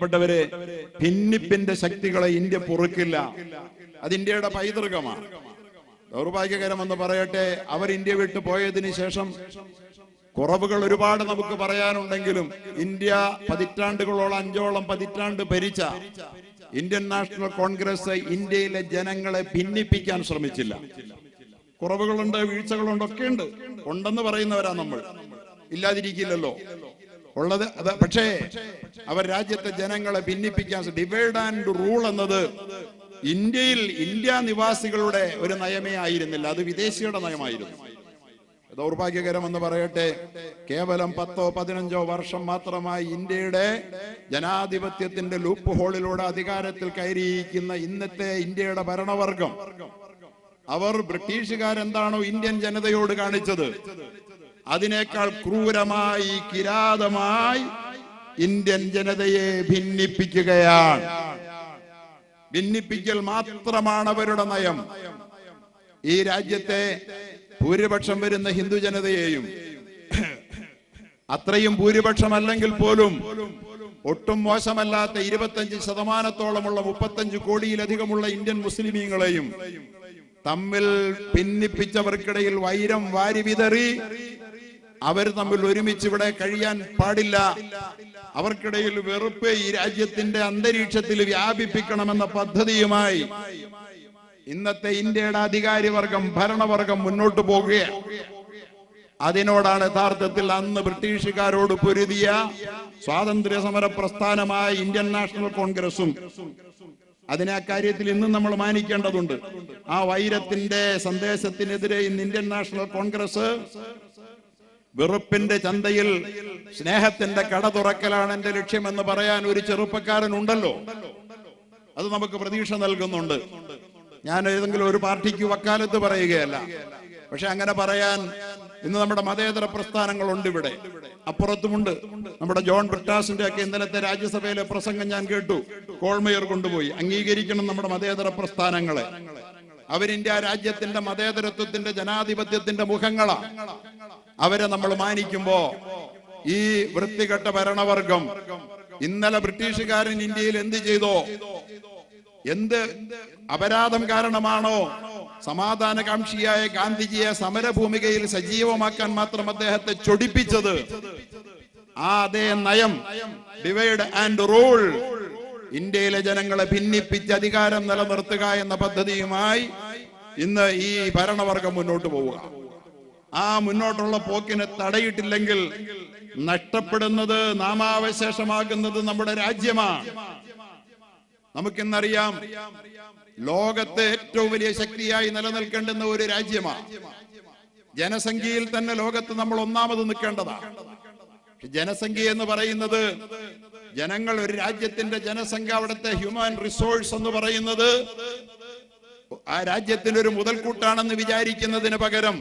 പ്പെട്ടവരെ ഭിന്നിപ്പിന്റെ ശക്തികളെ ഇന്ത്യ പൊറുക്കില്ല. അത് ഇന്ത്യയുടെ പൈതൃകമാണ്. ദൗർഭാഗ്യകരമെന്ന് പറയട്ടെ അവർ ഇന്ത്യ വിട്ടു പോയതിനു ശേഷം കുറവുകൾ ഒരുപാട് നമുക്ക് പറയാനുണ്ടെങ്കിലും ഇന്ത്യ പതിറ്റാണ്ടുകളോളം അഞ്ചോളം പതിറ്റാണ്ട് ഭരിച്ച ഇന്ത്യൻ നാഷണൽ കോൺഗ്രസ് ഇന്ത്യയിലെ ജനങ്ങളെ ഭിന്നിപ്പിക്കാൻ ശ്രമിച്ചില്ല. കുറവുകളുണ്ട് വീഴ്ചകളുണ്ട് ഒക്കെ ഉണ്ട് ഉണ്ടെന്ന് പറയുന്നവരാ നമ്മൾ. ഇല്ലാതിരിക്കില്ലല്ലോ. ഉള്ളത് അത് പക്ഷേ അവർ രാജ്യത്തെ ജനങ്ങളെ ഭിന്നിപ്പിക്കാൻ ഡിവൈഡ് ആൻഡ് റൂൾ എന്നത് ഇന്ത്യയിൽ ഇന്ത്യ നിവാസികളുടെ ഒരു നയമേ ആയിരുന്നില്ല. അത് വിദേശിയുടെ നയമായിരുന്നു. ദൗർഭാഗ്യകരമെന്ന് പറയട്ടെ. കേവലം പത്തോ പതിനഞ്ചോ വർഷം മാത്രമായി ഇന്ത്യയുടെ ജനാധിപത്യത്തിന്റെ ലൂപ്പ് ഹോളിലൂടെ അധികാരത്തിൽ കയറിയിരിക്കുന്ന ഇന്നത്തെ ഇന്ത്യയുടെ ഭരണവർഗം. അവർ ബ്രിട്ടീഷുകാരെന്താണോ ഇന്ത്യൻ ജനതയോട് കാണിച്ചത്? അതിനേക്കാൾ ക്രൂരമായി കിരാതമായി ഇന്ത്യൻ ജനതയെ ഭിന്നിപ്പിക്കുകയാണ്. ഭിന്നിപ്പിക്കൽ മാത്രമാണ് അവരുടെ നയം. ഈ രാജ്യത്തെ ഭൂരിപക്ഷം വരുന്ന ഹിന്ദു ജനതയെയും അത്രയും ഭൂരിപക്ഷമല്ലെങ്കിൽ പോലും ഒട്ടും മോശമല്ലാത്ത ഇരുപത്തഞ്ച് ശതമാനത്തോളമുള്ള മുപ്പത്തഞ്ച് കോടിയിലധികമുള്ള ഇന്ത്യൻ മുസ്ലിമീങ്ങളെയും തമ്മിൽ ഭിന്നിപ്പിച്ചവർക്കിടയിൽ വൈരം വാരി വിതറി അവർ തമ്മിൽ ഒരുമിച്ച് ഇവിടെ കഴിയാൻ പാടില്ല. അവർക്കിടയിൽ വെറുപ്പ് ഈ രാജ്യത്തിന്റെ അന്തരീക്ഷത്തിൽ വ്യാപിപ്പിക്കണമെന്ന പദ്ധതിയുമായി ഇന്നത്തെ ഇന്ത്യയുടെ അധികാരിവർഗം ഭരണവർഗം മുന്നോട്ട് പോകുകയാണ് അതിനോടാണ് യഥാർത്ഥത്തിൽ അന്ന് ബ്രിട്ടീഷുകാരോട് പൊരുതിയ സ്വാതന്ത്ര്യ സമര പ്രസ്ഥാനമായ ഇന്ത്യൻ നാഷണൽ കോൺഗ്രസും. അതിനെ അക്കാര്യത്തിൽ ഇന്നും നമ്മൾ മാനിക്കേണ്ടതുണ്ട്. ആ വൈരത്തിന്റെ സന്ദേശത്തിനെതിരെ ഇന്ന് ഇന്ത്യൻ നാഷണൽ കോൺഗ്രസ് വെറുപ്പിന്റെ ചന്തയിൽ സ്നേഹത്തിന്റെ കട തുറക്കലാണ് എന്റെ ലക്ഷ്യമെന്ന് പറയാൻ ഒരു ചെറുപ്പക്കാരൻ ഉണ്ടല്ലോ. അത് നമുക്ക് പ്രതീക്ഷ നൽകുന്നുണ്ട്. ഞാൻ ഏതെങ്കിലും ഒരു പാർട്ടിക്ക് വക്കാലത്ത് പറയുകയല്ല. പക്ഷെ അങ്ങനെ പറയാൻ ഇന്ന് നമ്മുടെ മതേതര പ്രസ്ഥാനങ്ങളുണ്ട് ഇവിടെ. അപ്പുറത്തുമുണ്ട്. നമ്മുടെ ജോൺ ബ്രിട്ടാസിന്റെ ഒക്കെ ഇന്നലത്തെ രാജ്യസഭയിലെ പ്രസംഗം ഞാൻ കേട്ടു. കോൾമയർ കൊണ്ടുപോയി. അംഗീകരിക്കണം നമ്മുടെ മതേതര പ്രസ്ഥാനങ്ങളെ. അവരിന്ത്യ രാജ്യത്തിന്റെ മതേതരത്വത്തിന്റെ ജനാധിപത്യത്തിന്റെ മുഖങ്ങളാ. അവരെ നമ്മൾ മാനിക്കുമ്പോ ഈ വൃത്തികെട്ട ഭരണവർഗം ഇന്നലെ ബ്രിട്ടീഷുകാരൻ ഇന്ത്യയിൽ എന്ത് ചെയ്തോ? എന്ത് അപരാധം കാരണമാണോ? സമാധാനകാംക്ഷിയായ ഗാന്ധിജിയെ സമരഭൂമികയിൽ സജീവമാക്കാൻ മാത്രം അദ്ദേഹത്തെ ചൊടിപ്പിച്ചത്? ആ അതേ നയം ഡിവൈഡ് ആൻഡ് റൂൾ ഇന്ത്യയിലെ ജനങ്ങളെ ഭിന്നിപ്പിച്ച് അധികാരം നിലനിർത്തുക എന്ന പദ്ധതിയുമായി ഇന്ന് ഈ ഭരണവർഗം മുന്നോട്ട് പോവുക. ആ മുന്നോട്ടുള്ള പോക്കിനെ തടയിട്ടില്ലെങ്കിൽ നഷ്ടപ്പെടുന്നത് നാമാവശേഷമാകുന്നത് നമ്മുടെ രാജ്യമാണ് നമുക്കിന്നറിയാം ലോകത്തെ ഏറ്റവും വലിയ ശക്തിയായി നിലനിൽക്കേണ്ടുന്ന ഒരു രാജ്യമാണ് ജനസംഖ്യയിൽ തന്നെ ലോകത്ത് നമ്മൾ ഒന്നാമത് നിൽക്കേണ്ടതാണ് ജനസംഖ്യ എന്ന് പറയുന്നത് ജനങ്ങൾ ഒരു രാജ്യത്തിന്റെ ജനസംഖ്യ അവിടുത്തെ ഹ്യൂമൻ റിസോഴ്സ് എന്ന് പറയുന്നത് ആ രാജ്യത്തിന്റെ ഒരു മുതൽക്കൂട്ടാണെന്ന് വിചാരിക്കുന്നതിന് പകരം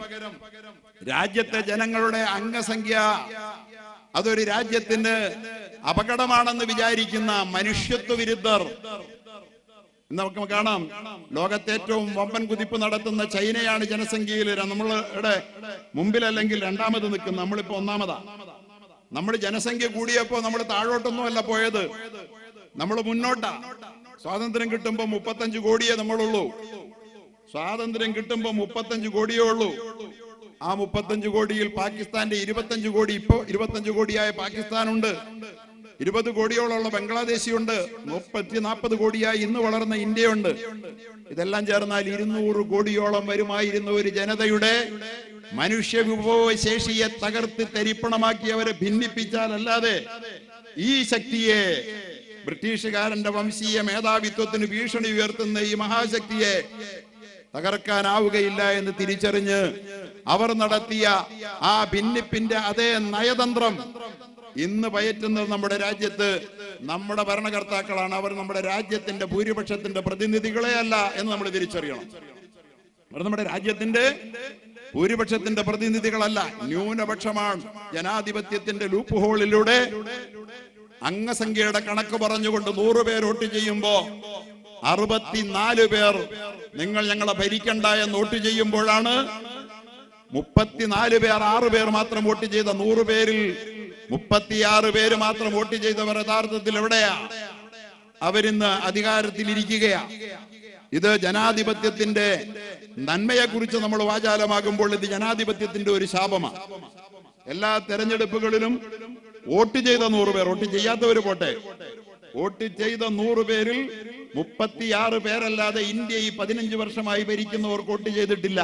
രാജ്യത്തെ ജനങ്ങളുടെ അംഗസംഖ്യ അതൊരു രാജ്യത്തിന് അപകടമാണെന്ന് വിചാരിക്കുന്ന മനുഷ്യത്വ വിരുദ്ധർ നമുക്ക് കാണാം ലോകത്തെ ഏറ്റവും വമ്പൻ കുതിപ്പ് നടത്തുന്ന ചൈനയാണ് ജനസംഖ്യയിൽ നമ്മളുടെ മുമ്പിലല്ലെങ്കിൽ രണ്ടാമത് നിൽക്കുന്ന നമ്മളിപ്പോ ഒന്നാമതാ. നമ്മൾ ജനസംഖ്യ കൂടിയപ്പോ നമ്മൾ താഴോട്ടൊന്നും അല്ല പോയത് നമ്മൾ മുന്നോട്ടാ. സ്വാതന്ത്ര്യം കിട്ടുമ്പോ മുപ്പത്തഞ്ച് കോടിയേ നമ്മളുള്ളൂ. സ്വാതന്ത്ര്യം കിട്ടുമ്പോ മുപ്പത്തഞ്ച് കോടിയേ ഉള്ളൂ. ആ മുപ്പത്തഞ്ച് കോടിയിൽ പാകിസ്ഥാന്റെ ഇരുപത്തഞ്ച് കോടി ഇപ്പോ ഇരുപത്തഞ്ച് കോടിയായ പാകിസ്ഥാനുണ്ട്. ഇരുപത് കോടിയോളമുള്ള ബംഗ്ലാദേശിയുണ്ട്. മുപ്പത്തി നാൽപ്പത് കോടിയായി ഇന്ന് വളർന്ന ഇന്ത്യയുണ്ട്. ഇതെല്ലാം ചേർന്നാൽ ഇരുന്നൂറ് കോടിയോളം വരുമായിരുന്ന ഒരു ജനതയുടെ മനുഷ്യ വിഭവശേഷിയെ തകർത്ത് തരിപ്പണമാക്കി അവരെ ഭിന്നിപ്പിച്ചാൽ അല്ലാതെ ഈ ശക്തിയെ ബ്രിട്ടീഷുകാരന്റെ വംശീയ മേധാവിത്വത്തിന് ഭീഷണി ഉയർത്തുന്ന ഈ മഹാശക്തിയെ തകർക്കാനാവുകയില്ല എന്ന് തിരിച്ചറിഞ്ഞ് അവർ നടത്തിയ ആ ഭിന്നിപ്പിന്റെ അതേ നയതന്ത്രം ഇന്ന് പയറ്റുന്നത് നമ്മുടെ രാജ്യത്ത് നമ്മുടെ ഭരണകർത്താക്കളാണ്. അവർ നമ്മുടെ രാജ്യത്തിന്റെ ഭൂരിപക്ഷത്തിന്റെ പ്രതിനിധികളെ അല്ല എന്ന് നമ്മൾ തിരിച്ചറിയണം. അവർ നമ്മുടെ രാജ്യത്തിന്റെ ഭൂരിപക്ഷത്തിന്റെ പ്രതിനിധികളല്ല ന്യൂനപക്ഷമാണ്. ജനാധിപത്യത്തിന്റെ ലൂപ്പ് ഹോളിലൂടെ അംഗസംഖ്യയുടെ കണക്ക് പറഞ്ഞുകൊണ്ട് നൂറ് പേർ വോട്ട് ചെയ്യുമ്പോ അറുപത്തിനാല് പേർ നിങ്ങൾ ഞങ്ങളെ ഭരിക്കണ്ട എന്ന് വോട്ട് ചെയ്യുമ്പോഴാണ് മുപ്പത്തിനാല് പേർ ആറ് പേർ മാത്രം വോട്ട് ചെയ്ത നൂറ് പേരിൽ മുപ്പത്തിയാറ് പേര് മാത്രം വോട്ട് ചെയ്തവർ യഥാർത്ഥത്തിൽ എവിടെയാ? അവരിന്ന് അധികാരത്തിലിരിക്കുകയാ ഇത് ജനാധിപത്യത്തിന്റെ നന്മയെക്കുറിച്ച് നമ്മൾ വാചാലമാകുമ്പോൾ ഇത് ജനാധിപത്യത്തിന്റെ ഒരു ശാപമാണ് എല്ലാ തെരഞ്ഞെടുപ്പുകളിലും വോട്ട് ചെയ്ത നൂറ് പേർ വോട്ട് ചെയ്യാത്തവർ പോട്ടെ. വോട്ട് ചെയ്ത നൂറ് പേരിൽ മുപ്പത്തിയാറ് പേരല്ലാതെ ഇന്ത്യ ഈ പതിനഞ്ച് വർഷമായി ഭരിക്കുന്നവർ വോട്ട് ചെയ്തിട്ടില്ല.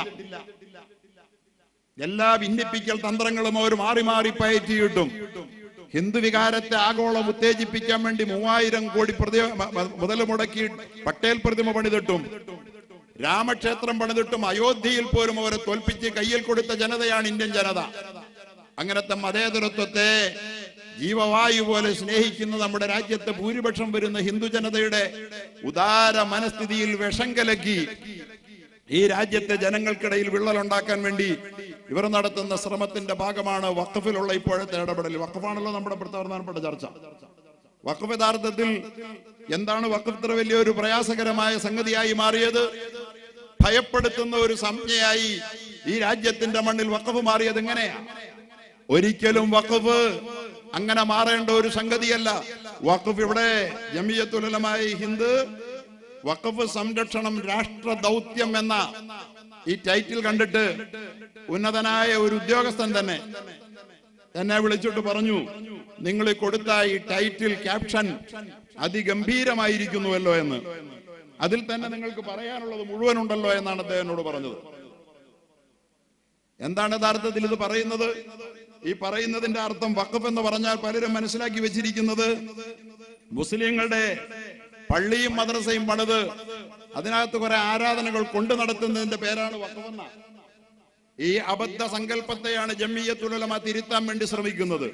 എല്ലാ ഭിന്നിപ്പിക്കൽ തന്ത്രങ്ങളും അവർ മാറി മാറി പയറ്റി കിട്ടും ഹിന്ദു വികാരത്തെ ആഗോളം ഉത്തേജിപ്പിക്കാൻ വേണ്ടി മൂവായിരം കോടി പ്രതി മുതൽ മുടക്കി പട്ടേൽ പ്രതിമ പണിതിട്ടും രാമക്ഷേത്രം പണിതിട്ടും അയോധ്യയിൽ പോലും അവരെ തോൽപ്പിച്ച് കയ്യിൽ കൊടുത്ത ജനതയാണ് ഇന്ത്യൻ ജനത. അങ്ങനത്തെ മതേതരത്വത്തെ ജീവവായു പോലെ സ്നേഹിക്കുന്ന നമ്മുടെ രാജ്യത്തെ ഭൂരിപക്ഷം വരുന്ന ഹിന്ദു ജനതയുടെ ഉദാര മനസ്ഥിതിയിൽ വിഷം കലക്കി ഈ രാജ്യത്തെ ജനങ്ങൾക്കിടയിൽ വിള്ളലുണ്ടാക്കാൻ വേണ്ടി ഇവർ നടത്തുന്ന ശ്രമത്തിന്റെ ഭാഗമാണ് വഖഫിലുള്ള ഇപ്പോഴത്തെ ഇടപെടൽ. വഖഫാണല്ലോ നമ്മുടെ പ്രധാനപ്പെട്ട ചർച്ച. വഖഫ് യഥാർത്ഥത്തിൽ എന്താണ് വഖഫ് ഇത്ര വലിയൊരു പ്രയാസകരമായ സംഗതിയായി മാറിയത്? ഭയപ്പെടുത്തുന്ന ഒരു സംജ്ഞയായി ഈ രാജ്യത്തിന്റെ മണ്ണിൽ വഖഫ് മാറിയത് എങ്ങനെയാ ഒരിക്കലും വഖഫ് അങ്ങനെ മാറേണ്ട ഒരു സംഗതിയല്ല. വഖഫ് ഇവിടെ ജമിയത്തുലമായി ഹിന്ദ് വഖഫ് സംരക്ഷണം രാഷ്ട്ര ദൗത്യം എന്ന ഈ ടൈറ്റിൽ കണ്ടിട്ട് ഉന്നതനായ ഒരു ഉദ്യോഗസ്ഥൻ തന്നെ എന്നെ വിളിച്ചിട്ട് പറഞ്ഞു നിങ്ങൾ കൊടുത്ത ഈ ടൈറ്റിൽ ക്യാപ്ഷൻ അതിഗംഭീരമായിരിക്കുന്നുവല്ലോ എന്ന്. അതിൽ തന്നെ നിങ്ങൾക്ക് പറയാനുള്ളത് മുഴുവൻ ഉണ്ടല്ലോ എന്നാണ് അദ്ദേഹം എന്നോട് പറഞ്ഞത്. എന്താണ് യഥാർത്ഥത്തിൽ ഇത് പറയുന്നത്? ഈ പറയുന്നതിന്റെ അർത്ഥം വഖഫ് എന്ന് പറഞ്ഞാൽ പലരും മനസ്സിലാക്കി വെച്ചിരിക്കുന്നത് മുസ്ലിങ്ങളുടെ പള്ളിയും മദ്രസയും പണിത് അതിനകത്ത് കുറെ ആരാധനകൾ കൊണ്ടു നടത്തുന്നതിന്റെ പേരാണ് വഖഫെന്ന ഈ അബദ്ധ സങ്കല്പത്തെയാണ് ജമ്മിയത്തുലമ തിരുത്താൻ വേണ്ടി ശ്രമിക്കുന്നത്.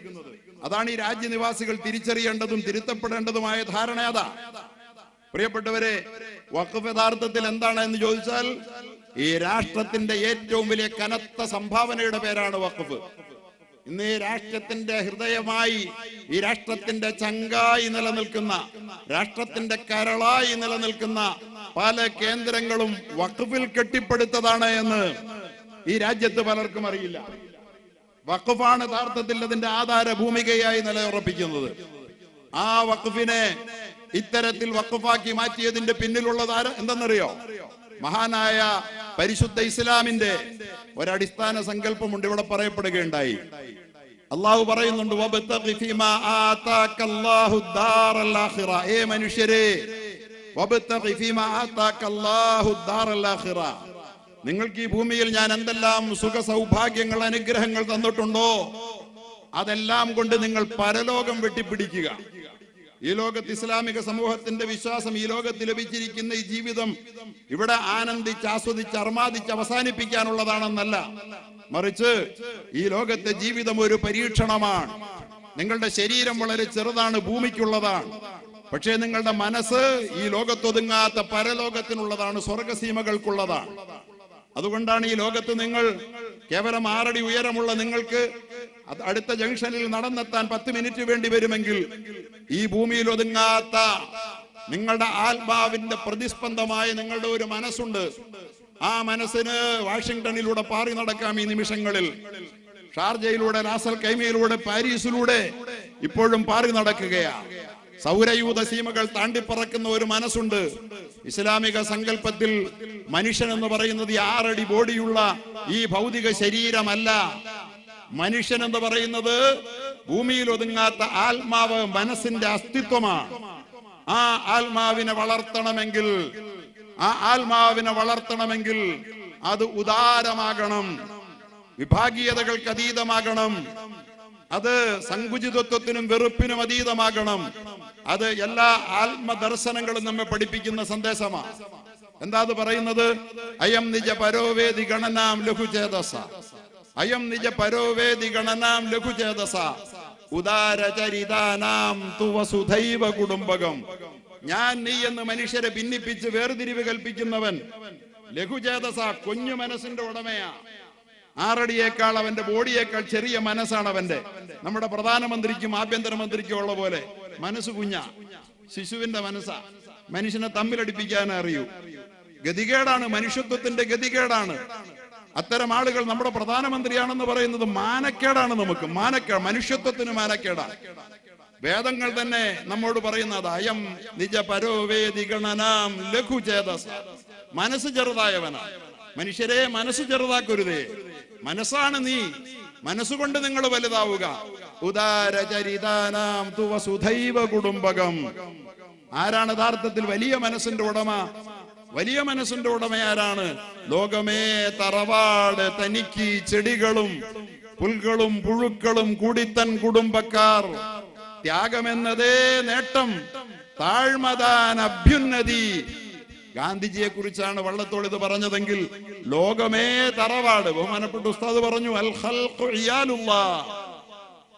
അതാണ് ഈ രാജ്യനിവാസികൾ തിരിച്ചറിയേണ്ടതും തിരുത്തപ്പെടേണ്ടതുമായ ധാരണ അതാ. പ്രിയപ്പെട്ടവരെ വഖഫ് യഥാർത്ഥത്തിൽ എന്താണ് എന്ന് ചോദിച്ചാൽ ഈ രാഷ്ട്രത്തിന്റെ ഏറ്റവും വലിയ കനത്ത സംഭാവനയുടെ പേരാണ് വഖഫ്. ഇന്ന് ഈ രാഷ്ട്രത്തിന്റെ ഹൃദയമായി ഈ രാഷ്ട്രത്തിന്റെ ചങ്കായി നിലനിൽക്കുന്ന രാഷ്ട്രത്തിന്റെ കരളായി നിലനിൽക്കുന്ന പല കേന്ദ്രങ്ങളും വഖഫിൽ കെട്ടിപ്പടുത്തതാണ് എന്ന് ഈ രാജ്യത്ത് പലർക്കും അറിയില്ല. വഖഫാണ് യഥാർത്ഥത്തിൽ അതിന്റെ ആധാര ഭൂമികയായി നിലയുറപ്പിക്കുന്നത്. ആ വഖഫിനെ ഇത്തരത്തിൽ വഖഫാക്കി മാറ്റിയതിന്റെ പിന്നിലുള്ളത് ആര്? എന്തെന്നറിയോ? മഹാനായ പരിശുദ്ധ ഇസ്ലാമിന്റെ ഒരടിസ്ഥാന സങ്കല്പമുണ്ട് ഇവിടെ പറയപ്പെടുകയുണ്ടായി. അള്ളാഹു പറയുന്നുണ്ട് നിങ്ങൾക്ക് ഈ ഭൂമിയിൽ ഞാൻ എന്തെല്ലാം സുഖ സൗഭാഗ്യങ്ങൾ അനുഗ്രഹങ്ങൾ തന്നിട്ടുണ്ടോ? അതെല്ലാം കൊണ്ട് നിങ്ങൾ പരലോകം വെട്ടിപ്പിടിക്കുക. ഈ ലോകത്ത് ഇസ്ലാമിക സമൂഹത്തിന്റെ വിശ്വാസം ഈ ലോകത്ത് ലഭിച്ചിരിക്കുന്ന ഈ ജീവിതം ഇവിടെ ആനന്ദിച്ച് ആസ്വദിച്ച് അർമാദിച്ച് അവസാനിപ്പിക്കാനുള്ളതാണെന്നല്ല. മറിച്ച് ഈ ലോകത്തെ ജീവിതം ഒരു പരീക്ഷണമാണ്. നിങ്ങളുടെ ശരീരം വളരെ ചെറുതാണ് ഭൂമിക്കുള്ളതാണ്. പക്ഷേ നിങ്ങളുടെ മനസ്സ് ഈ ലോകത്തൊതുങ്ങാത്ത പരലോകത്തിനുള്ളതാണ് സ്വർഗസീമകൾക്കുള്ളതാണ് അതുകൊണ്ടാണ് ഈ ലോകത്ത് നിങ്ങൾ കേവലം ആറടി ഉയരമുള്ള നിങ്ങൾക്ക് അത് അടുത്ത ജംഗ്ഷനിൽ നടന്നെത്താൻ പത്ത് മിനിറ്റ് വേണ്ടി വരുമെങ്കിൽ ഈ ഭൂമിയിൽ ഒതുങ്ങാത്ത നിങ്ങളുടെ ആത്മാവിന്റെ പ്രതിസ്പന്ദമായ നിങ്ങളുടെ ഒരു മനസ്സുണ്ട്. ആ മനസ്സിന് വാഷിംഗ്ടണിലൂടെ പാറി നടക്കാം ഈ നിമിഷങ്ങളിൽ. ഷാർജയിലൂടെ റാസൽ കൈമയിലൂടെ പാരീസിലൂടെ ഇപ്പോഴും പാറി നടക്കുകയാണ് സൗരയൂത സീമകൾ താണ്ടിപ്പറക്കുന്ന ഒരു മനസ്സുണ്ട്. ഇസ്ലാമിക സങ്കല്പത്തിൽ മനുഷ്യൻ എന്ന് പറയുന്നത് ആറടി ബോഡിയുള്ള ഈ ഭൗതിക ശരീരമല്ല. മനുഷ്യൻ എന്ന് പറയുന്നത് ഭൂമിയിൽ ഒതുങ്ങാത്ത ആത്മാവ് മനസ്സിന്റെ അസ്തിത്വമാണ്. ആ ആത്മാവിനെ വളർത്തണമെങ്കിൽ ആ ആത്മാവിനെ വളർത്തണമെങ്കിൽ അത് ഉദാരമാകണം വിഭാഗീയതകൾക്ക് അതീതമാകണം അത് സങ്കുചിതത്വത്തിനും വെറുപ്പിനും അതീതമാകണം. അത് എല്ലാ ആത്മദർശനങ്ങളും നമ്മെ പഠിപ്പിക്കുന്ന സന്ദേശമാണ്. എന്താ അത് പറയുന്നത്? അയം നിജ പരോവേദി ഗണനാം ലഘുചേതസ. അയം നിജ പരോവേദി ഗണനാം ലഘുചേതസ. ഉദാരചരിതാനാം തുവസുധൈവ കുടുംബകം. ഞാൻ നീ എന്ന് മനുഷ്യരെ ഭിന്നിപ്പിച്ച് വേർതിരിവ് കൽപ്പിക്കുന്നവൻ. ലഘുചേതസ കുഞ്ഞു മനസ്സിന്റെ ഉടമയാ. ആറടിയേക്കാൾ അവന്റെ ബോഡിയേക്കാൾ ചെറിയ മനസ്സാണ് അവന്റെ നമ്മുടെ പ്രധാനമന്ത്രിക്കും ആഭ്യന്തരമന്ത്രിക്കും ഉള്ള പോലെ മനസ്സ് കുഞ്ഞ. ശിശുവിന്റെ മനസ്സാ. മനുഷ്യനെ തമ്മിലടിപ്പിക്കാൻ അറിയൂ. ഗതികേടാണ് മനുഷ്യത്വത്തിന്റെ ഗതികേടാണ്. അത്തരം ആളുകൾ നമ്മുടെ പ്രധാനമന്ത്രിയാണെന്ന് പറയുന്നത് മാനക്കേടാണ് നമുക്ക്. മാനക്കേട് മനുഷ്യത്വത്തിന് മാനക്കേടാണ് വേദങ്ങൾ തന്നെ നമ്മോട് പറയുന്നത് അയം നിജ പരോവേദി ഗണനാം ലഘുചേത മനസ്സ് ചെറുതായവനാണ് മനുഷ്യരെ മനസ്സ് ചെറുതാക്കരുതേ. മനസ്സാണ് നീ. മനസ്സുകൊണ്ട് നിങ്ങൾ വലുതാവുക. ഉദാരചരിതാനാം തുവ സുധൈവ കുടുംബകം. ആരാണ് യഥാർത്ഥത്തിൽ വലിയ മനസ്സിന്റെ ഉടമ? വലിയ മനസ്സിന്റെ ഉടമയാരാണ്. ലോകമേ തറവാട് തനിക്ക് ചെടികളും പുൽകളും പുഴുക്കളും കൂടിത്തൻ കുടുംബക്കാർ. ത്യാഗമെന്നതേ നേട്ടം താഴ്മതാൻ അഭ്യുന്നതി. ഗാന്ധിജിയെ കുറിച്ചാണ് വള്ളത്തോൾ ഇത് പറഞ്ഞതെങ്കിൽ ലോകമേ തറവാട്. ബഹുമാനപ്പെട്ട ഉസ്താദ് പറഞ്ഞു അൽ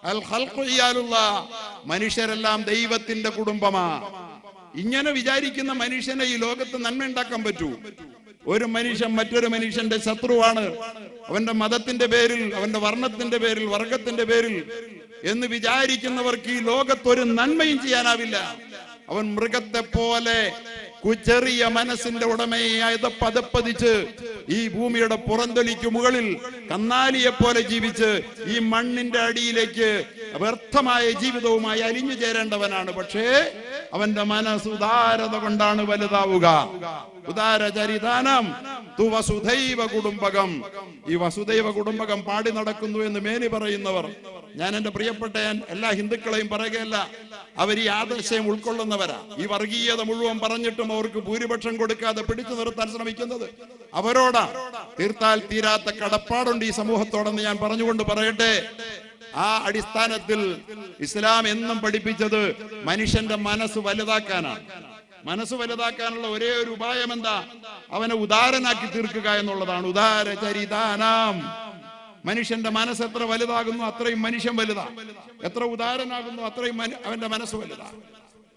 അൽ മനുഷ്യരെല്ലാം ദൈവത്തിന്റെ കുടുംബമാ. ഇങ്ങനെ വിചാരിക്കുന്ന മനുഷ്യനെ ഈ ലോകത്ത് നന്മ ഉണ്ടാക്കാൻ പറ്റൂ. ഒരു മനുഷ്യൻ മറ്റൊരു മനുഷ്യന്റെ ശത്രുവാണ്. അവന്റെ മതത്തിന്റെ പേരിൽ അവന്റെ വർണത്തിന്റെ പേരിൽ വർഗത്തിന്റെ പേരിൽ എന്ന് വിചാരിക്കുന്നവർക്ക് ഈ ലോകത്തൊരു നന്മയും ചെയ്യാനാവില്ല. അവൻ മൃഗത്തെ പോലെ ചെറിയ മനസ്സിന്റെ ഉടമയായത് പതപ്പതിച്ച് ഈ ഭൂമിയുടെ പുറന്തൊലിക്ക് മുകളിൽ കന്നാലിയെ പോലെ ജീവിച്ച് ഈ മണ്ണിന്റെ അടിയിലേക്ക് വ്യർത്ഥമായ ജീവിതവുമായി അലിഞ്ഞു ചേരേണ്ടവനാണ്. പക്ഷേ അവന്റെ മനസ്സ് ഉദാരത കൊണ്ടാണ് വലുതാവുക. ഉദാര ചരിതാനം തു വസുധൈവ കുടുംബകം. ഈ വസുദൈവ കുടുംബകം പാടി നടക്കുന്നു എന്ന് മേനി പറയുന്നവർ. ഞാൻ എന്റെ പ്രിയപ്പെട്ട എല്ലാ ഹിന്ദുക്കളെയും പറയുകയല്ല അവർ ഈ ആദർശം ഉൾക്കൊള്ളുന്നവരാ. ഈ വർഗീയത മുഴുവൻ പറഞ്ഞിട്ടും അവർക്ക് ഭൂരിപക്ഷം കൊടുക്കാതെ പിടിച്ചു നിർത്താൻ ശ്രമിക്കുന്നത് അവരോടാ. തീർത്താൽ തീരാത്ത കടപ്പാടുണ്ട് ഈ സമൂഹത്തോടെന്ന് ഞാൻ പറഞ്ഞുകൊണ്ട് പറയട്ടെ. ആ അടിസ്ഥാനത്തിൽ ഇസ്ലാം എന്നും പഠിപ്പിച്ചത് മനുഷ്യന്റെ മനസ്സ് വലുതാക്കാനാണ്. മനസ്സ് വലുതാക്കാനുള്ള ഒരേ ഒരു ഉപായം എന്താ? അവനെ ഉദാരനാക്കി തീർക്കുക എന്നുള്ളതാണ്. ഉദാര ചരിതാനാം. മനുഷ്യന്റെ മനസ്സ് എത്ര വലുതാകുന്നു അത്രയും മനുഷ്യൻ വലുതാ. എത്ര ഉദാരനാകുന്നു അത്രയും അവന്റെ മനസ്സ് വലുതാ.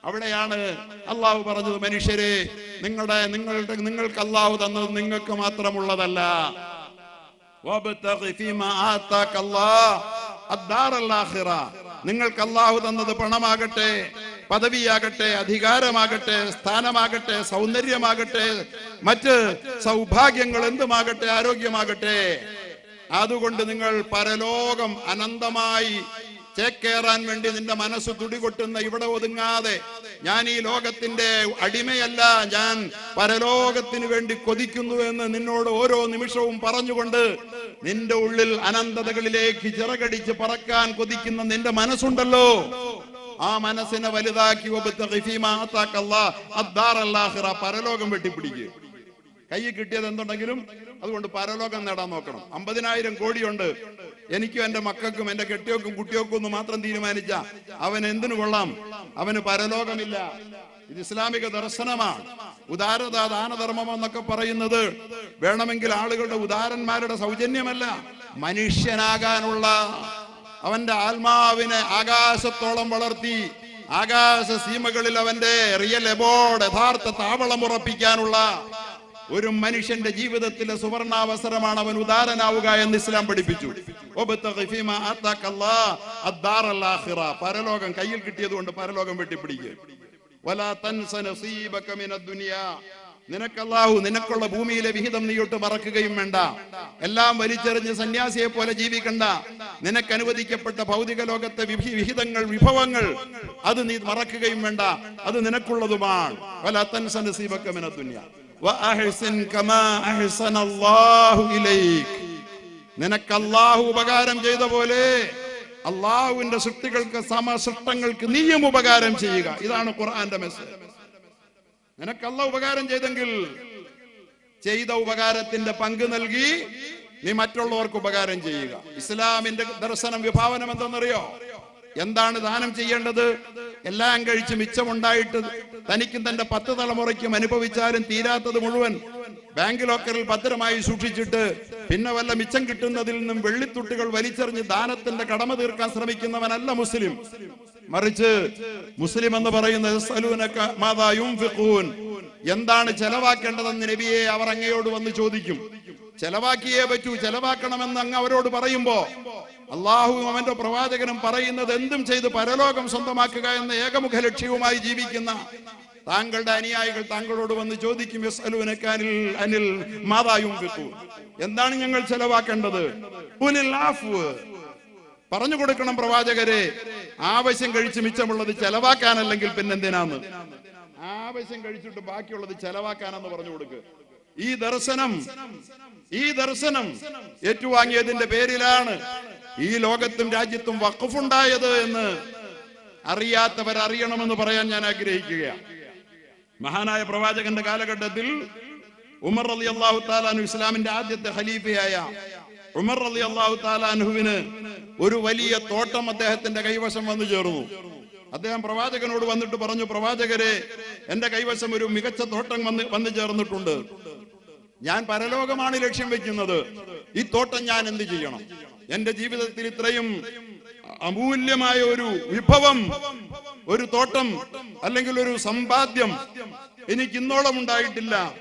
അവിടെയാണ് അള്ളാഹു പറഞ്ഞത് മനുഷ്യരെ നിങ്ങളുടെ നിങ്ങളുടെ നിങ്ങൾക്ക് അള്ളാഹു തന്നത് നിങ്ങൾക്ക് മാത്രമുള്ളതല്ല. നിങ്ങൾക്ക് അള്ളാഹു തന്നത് പണമാകട്ടെ പദവിയാകട്ടെ അധികാരമാകട്ടെ സ്ഥാനമാകട്ടെ സൗന്ദര്യമാകട്ടെ മറ്റ് സൗഭാഗ്യങ്ങൾ എന്തുമാകട്ടെ ആരോഗ്യമാകട്ടെ. അതുകൊണ്ട് നിങ്ങൾ പരലോകം അനന്തമായി ചേക്കേറാൻ വേണ്ടി നിന്റെ മനസ്സ് തുടികൊട്ടുന്ന ഇവിടെ ഒതുങ്ങാതെ ഞാൻ ഈ ലോകത്തിന്റെ അടിമയല്ല ഞാൻ പരലോകത്തിന് വേണ്ടി കൊതിക്കുന്നു എന്ന് നിന്നോട് ഓരോ നിമിഷവും പറഞ്ഞുകൊണ്ട് നിന്റെ ഉള്ളിൽ അനന്തതകളിലേക്ക് ചിറകടിച്ച് പറക്കാൻ കൊതിക്കുന്ന നിന്റെ മനസ്സുണ്ടല്ലോ. ആ മനസ്സിനെ വലുതാക്കി. പരലോകം വെട്ടിപ്പിടിക്കുക കൈ കിട്ടിയത് എന്തുണ്ടെങ്കിലും അതുകൊണ്ട് പരലോകം നേടാൻ നോക്കണം. അമ്പതിനായിരം കോടിയുണ്ട്. എനിക്കും എന്റെ മക്കൾക്കും എന്റെ കെട്ടിയോക്കും കുട്ടിയോക്കും ഒന്ന് മാത്രം തീരുമാനിച്ച. അവൻ എന്തിനു കൊള്ളാം? അവന് പരലോകമില്ല. ഇത് ഇസ്ലാമിക ദർശനമാണ്. ഉദാരത ദാനധർമ്മം എന്നൊക്കെ പറയുന്നത് വേണമെങ്കിൽ ആളുകളുടെ ഉദാരന്മാരുടെ സൗജന്യമല്ല. മനുഷ്യനാകാനുള്ള അവന്റെ ആത്മാവിനെ ആകാശത്തോളം വളർത്തി ആകാശ സീമകളിൽ അവന്റെ റിയൽ എബോർഡ് യഥാർത്ഥ താവളം ഉറപ്പിക്കാനുള്ള ഒരു മനുഷ്യന്റെ ജീവിതത്തിലെ സുവർണാവസരമാണ് അവൻ ഉദാരനാവുക എന്ന് ഇസ്ലാം പഠിപ്പിച്ചു. പരലോകം കയ്യിൽ കിട്ടിയത് കൊണ്ട് പരലോകം വെട്ടിപ്പിടിക്കുക നിനക്കല്ലാഹു നിനക്കുള്ള ഭൂമിയിലെ വിഹിതം നീയൊട്ട് മറക്കുകയും വേണ്ട. എല്ലാം വലിച്ചെറിഞ്ഞ് സന്യാസിയെ പോലെ ജീവിക്കണ്ട. നിനക്ക് അനുവദിക്കപ്പെട്ട ഭൗതിക ലോകത്തെ വിഹിതങ്ങൾ വിഭവങ്ങൾ അത് നീ മറക്കുകയും വേണ്ട. അത് നിനക്കുള്ളതുമാണ്. ദുനിയാ. വഅഹ്സിൻ കമാ അഹ്സന അല്ലാഹു ഇലൈക്. നിനക്ക് അള്ളാഹു ഉപകാരം ചെയ്ത പോലെ അള്ളാഹുവിന്റെ സൃഷ്ടികൾക്ക് സമസൃഷ്ടങ്ങൾക്ക് നീയും ഉപകാരം ചെയ്യുക. ഇതാണ് ഖുർആന്റെ മെസ്സേജ് നിനക്ക് അല്ല ഉപകാരം ചെയ്തെങ്കിൽ ചെയ്ത ഉപകാരത്തിന്റെ പങ്ക് നൽകി നീ മറ്റുള്ളവർക്ക് ഉപകാരം ചെയ്യുക. ഇസ്ലാമിന്റെ ദർശനം വിഭാവനം എന്തെന്നറിയോ? എന്താണ് ദാനം ചെയ്യേണ്ടത്? എല്ലാം കഴിച്ച് മിച്ചമുണ്ടായിട്ട് തനിക്കും തന്റെ പത്ത് തലമുറയ്ക്കും അനുഭവിച്ചാലും തീരാത്തത് മുഴുവൻ ബാങ്ക് ലോക്കറിൽ ഭദ്രമായി സൂക്ഷിച്ചിട്ട് പിന്നെ വല്ല മിച്ചം കിട്ടുന്നതിൽ നിന്നും വെള്ളിത്തുട്ടുകൾ വലിച്ചെറിഞ്ഞ് ദാനത്തിന്റെ കടമ തീർക്കാൻ ശ്രമിക്കുന്നവനല്ല മുസ്ലിം മറിച്ച് മുസ്ലിം എന്ന് പറയുന്നത്. എന്താണ് ചെലവാക്കേണ്ടതെന്ന് നബിയെ അവർ അങ്ങയോട് വന്ന് ചോദിക്കും ചെലവാക്കിയേ പറ്റൂ ചെലവാക്കണമെന്ന് അങ്ങ് അവരോട് പറയുമ്പോ അള്ളാഹുവും അവന്റെ പ്രവാചകനും പറയുന്നത് എന്തും ചെയ്ത് പരലോകം സ്വന്തമാക്കുക എന്ന ഏകമുഖ ലക്ഷ്യവുമായി ജീവിക്കുന്ന താങ്കളുടെ അനുയായികൾ താങ്കളോട് വന്ന് ചോദിക്കും അനിൽ അനിൽ മാതായും എന്താണ് ഞങ്ങൾ ചെലവാക്കേണ്ടത്. പറഞ്ഞു കൊടുക്കണം പ്രവാചകരെ ആവശ്യം കഴിച്ച് മിച്ചമുള്ളത് ചെലവാക്കാനല്ലെങ്കിൽ പിന്നെന്തിനാന്ന്? ആവശ്യം കഴിച്ചിട്ട് ബാക്കിയുള്ളത് ചെലവാക്കാനെന്ന് പറഞ്ഞു കൊടുക്ക്. ഈ ദർശനം ഈ ദർശനം ഏറ്റുവാങ്ങിയതിന്റെ പേരിലാണ് ഈ ലോകത്തും രാജ്യത്തും വഖഫുണ്ടായത് എന്ന് അറിയാത്തവർ അറിയണമെന്ന് പറയാൻ ഞാൻ ആഗ്രഹിക്കുകയാണ്. മഹാനായ പ്രവാചകന്റെ കാലഘട്ടത്തിൽ ഉമർ അലി അള്ളാഹു താലാനു ഇസ്ലാമിന്റെ ആദ്യത്തെ ഖലീഫയായ ഉമർ അലി അള്ളാഹു താലാൻഹുവിന് ഒരു വലിയ തോട്ടം അദ്ദേഹത്തിന്റെ കൈവശം വന്നു ചേർന്നു. അദ്ദേഹം പ്രവാചകനോട് വന്നിട്ട് പറഞ്ഞു പ്രവാചകരെ എന്റെ കൈവശം ഒരു മികച്ച തോട്ടം വന്ന് വന്നു ചേർന്നിട്ടുണ്ട്. ഞാൻ പരലോകമാണ് ലക്ഷ്യം വെക്കുന്നത്. ഈ തോട്ടം ഞാൻ എന്ത് ചെയ്യണം? എന്റെ ജീവിതത്തിൽ ഇത്രയും അമൂല്യമായ ഒരു വിഭവം ഒരു തോട്ടം അല്ലെങ്കിൽ ഒരു സമ്പാദ്യം എനിക്ക് ഇന്നോളം ഉണ്ടായിട്ടില്ല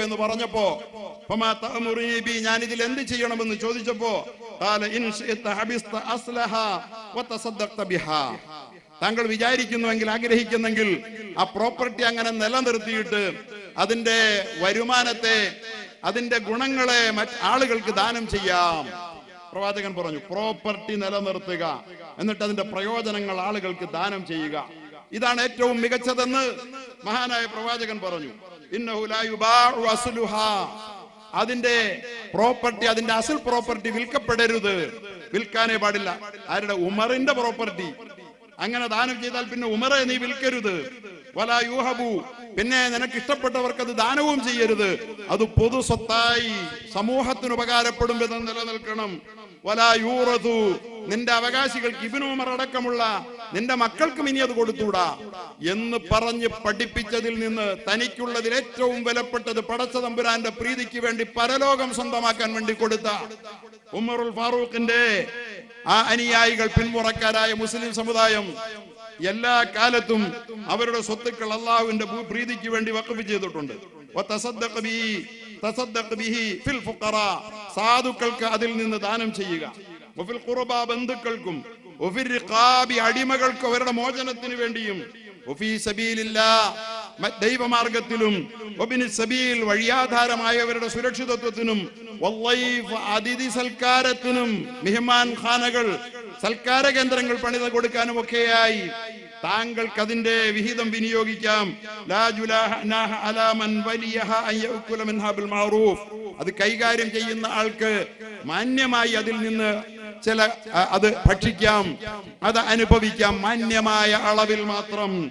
എന്ന് പറഞ്ഞപ്പോ ഞാൻ ഇതിൽ എന്ത് ചെയ്യണമെന്ന് ചോദിച്ചപ്പോ താങ്കൾ വിചാരിക്കുന്നുവെങ്കിൽ ആഗ്രഹിക്കുന്നെങ്കിൽ ആ പ്രോപ്പർട്ടി അങ്ങനെ നിലനിർത്തിയിട്ട് അതിന്റെ വരുമാനത്തെ അതിന്റെ ഗുണങ്ങളെ മറ്റ് ആളുകൾക്ക് ദാനം ചെയ്യാം. പ്രവാചകൻ പറഞ്ഞു പ്രോപ്പർട്ടി നിലനിർത്തുക. എന്നിട്ട് അതിന്റെ പ്രയോജനങ്ങൾ ആളുകൾക്ക് ദാനം ചെയ്യുക. ഇതാണ് ഏറ്റവും മികച്ചതെന്ന് മഹാനായ പ്രവാചകൻ പറഞ്ഞു. അതിന്റെ പ്രോപ്പർട്ടി അതിന്റെ അസൽ പ്രോപ്പർട്ടി വിൽക്കപ്പെടരുത്. വിൽക്കാനേ പാടില്ല. ആരുടെ? ഉമറിന്റെ പ്രോപ്പർട്ടി അങ്ങനെ ദാനം ചെയ്താൽ പിന്നെ ഉമറെ നീ വിൽക്കരുത്. വല പിന്നെ നിനക്ക് ഇഷ്ടപ്പെട്ടവർക്ക് അത് ദാനവും ചെയ്യരുത്. അത് പൊതു സ്വത്തായി സമൂഹത്തിന് ഉപകാരപ്പെടും വിധം നിലനിൽക്കണം. വല യൂറതു നിന്റെ അവകാശികൾക്ക് ഇബിനുമർ അടക്കമുള്ള നിന്റെ മക്കൾക്കും ഇനി അത് കൊടുത്തൂടാ എന്ന് പറഞ്ഞ് പഠിപ്പിച്ചതിൽ നിന്ന് തനിക്കുള്ളതിൽ ഏറ്റവും വിലപ്പെട്ടത് പടച്ച തമ്പുരാന്റെ പ്രീതിക്ക് വേണ്ടി പരലോകം സ്വന്തമാക്കാൻ വേണ്ടി കൊടുത്ത ഉമറുൽ ഫാറൂഖിന്റെ ആ അനുയായികൾ പിന്മുറക്കാരായ മുസ്ലിം സമുദായം എല്ലാ കാലത്തും അവരുടെ സ്വത്തുക്കൾ അള്ളാഹുവിന്റെ പ്രീതിക്ക് വേണ്ടി വക്കഫ് ചെയ്തിട്ടുണ്ട്. സാധുക്കൾക്ക് അതിൽ നിന്ന് ദാനം ചെയ്യുക ബന്ധുക്കൾക്കും അടിമകൾക്ക് അവരുടെ മോചനത്തിന് വേണ്ടിയും ദൈവമാർഗത്തിലും സബീൽ വഴിയാധാരമായവരുടെ സുരക്ഷിതത്വത്തിനും അതിഥി സൽക്കാരത്തിനും മിഹ്മാൻ ഖാനകൾ സൽക്കാര കേന്ദ്രങ്ങൾ പണിത് കൊടുക്കാനും ഒക്കെയായി താങ്കൾക്ക് അതിന്റെ വിഹിതം വിനിയോഗിക്കാം അത് കൈകാര്യം ചെയ്യുന്ന ആൾക്ക് മാന്യമായി അതിൽ നിന്ന് ചില അത് ഭക്ഷിക്കാം. അത് അനുഭവിക്കാം. മാന്യമായ അളവിൽ മാത്രം.